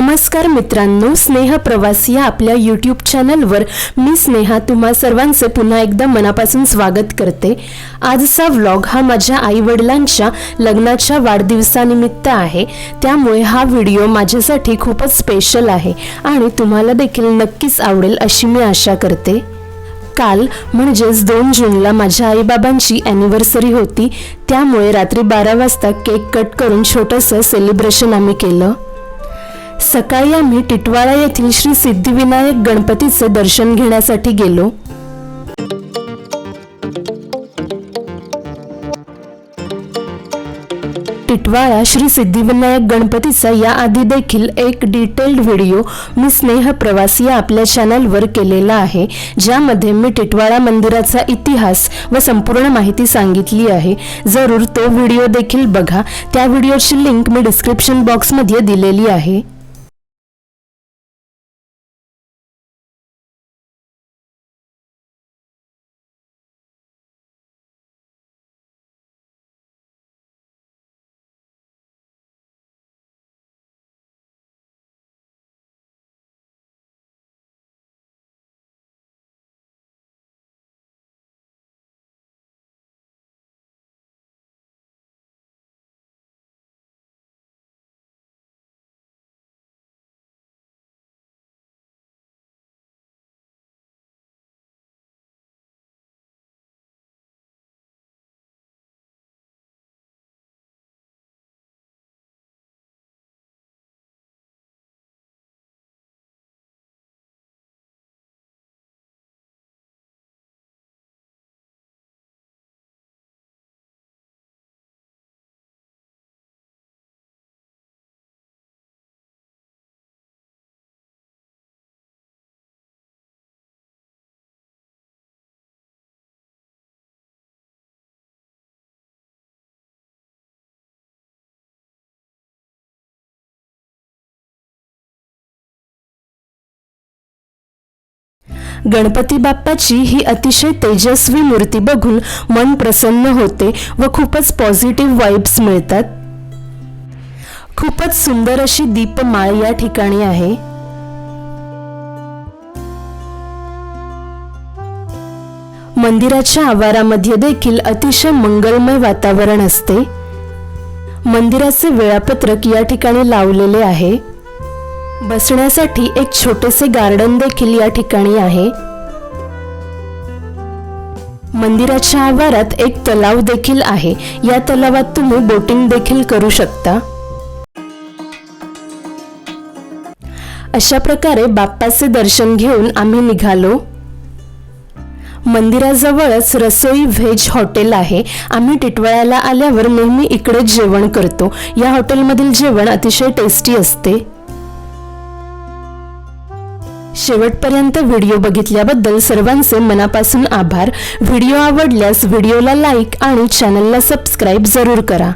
नमस्कार मित्रांनो स्नेह प्रवास या आपल्या यूट्यूब चॅनलवर मी स्नेहा तुम्हा सर्वांचे पुन्हा एकदा मनापासून स्वागत करते. आजचा व्लॉग हा माझ्या आईवडिलांच्या लग्नाच्या वाढदिवसानिमित्त आहे. त्यामुळे हा व्हिडिओ माझ्यासाठी खूपच स्पेशल आहे आणि तुम्हाला देखील नक्कीच आवडेल अशी मी आशा करते. काल म्हणजेच दोन जूनला माझ्या आईबाबांची ॲनिव्हर्सरी होती. त्यामुळे रात्री बारा वाजता केक कट करून छोटंसं सेलिब्रेशन आम्ही केलं. सकाळी आम्ही टिटवाळा येथील श्री सिद्धिविनायक गणपतीचे दर्शन घेण्यासाठी गेलो. टिटवाळा श्री सिद्धिविनायक गणपतीचा याआधी देखील एक डिटेल्ड व्हिडिओ मी स्नेह प्रवास या आपल्या चॅनलवर केलेला आहे ज्यामध्ये मी टिटवाळा मंदिराचा इतिहास व संपूर्ण माहिती सांगितली आहे. जरूर तो व्हिडिओ देखील बघा. त्या व्हिडिओची लिंक मी डिस्क्रिप्शन बॉक्समध्ये दिलेली आहे. गणपती बाप्पाची ही अतिशय तेजस्वी मूर्ती बघून मन प्रसन्न होते व खूपच पॉझिटिव्ह वाईब्स मिळतात. खूपच सुंदर अशी दीपमाळ या ठिकाणी आहे. मंदिराच्या आवारामध्ये देखील अतिशय मंगलमय वातावरण असते. मंदिराचे वेळापत्रक या ठिकाणी लावलेले आहे. बसण्यासाठी एक छोटेसे गार्डन देखील या ठिकाणी आहे. मंदिराच्या आवारात एक तलाव देखील आहे. या तलावात तुम्ही बोटिंग देखील करू शकता. अशा प्रकारे बाप्पाचे दर्शन घेऊन आम्ही निघालो. मंदिराजवळच रसोई व्हेज हॉटेल आहे. आम्ही टिटवाळ्याला आल्यावर नेहमी इकडेच जेवण करतो. या हॉटेलमधील जेवण अतिशय टेस्टी असते. शेवटपर्यंत व्हिडिओ बघितल्याबद्दल सर्वांचे मनापासून आभार. व्हिडिओ आवडल्यास व्हिडिओला लाईक आणि चॅनलला सबस्क्राईब जरूर करा.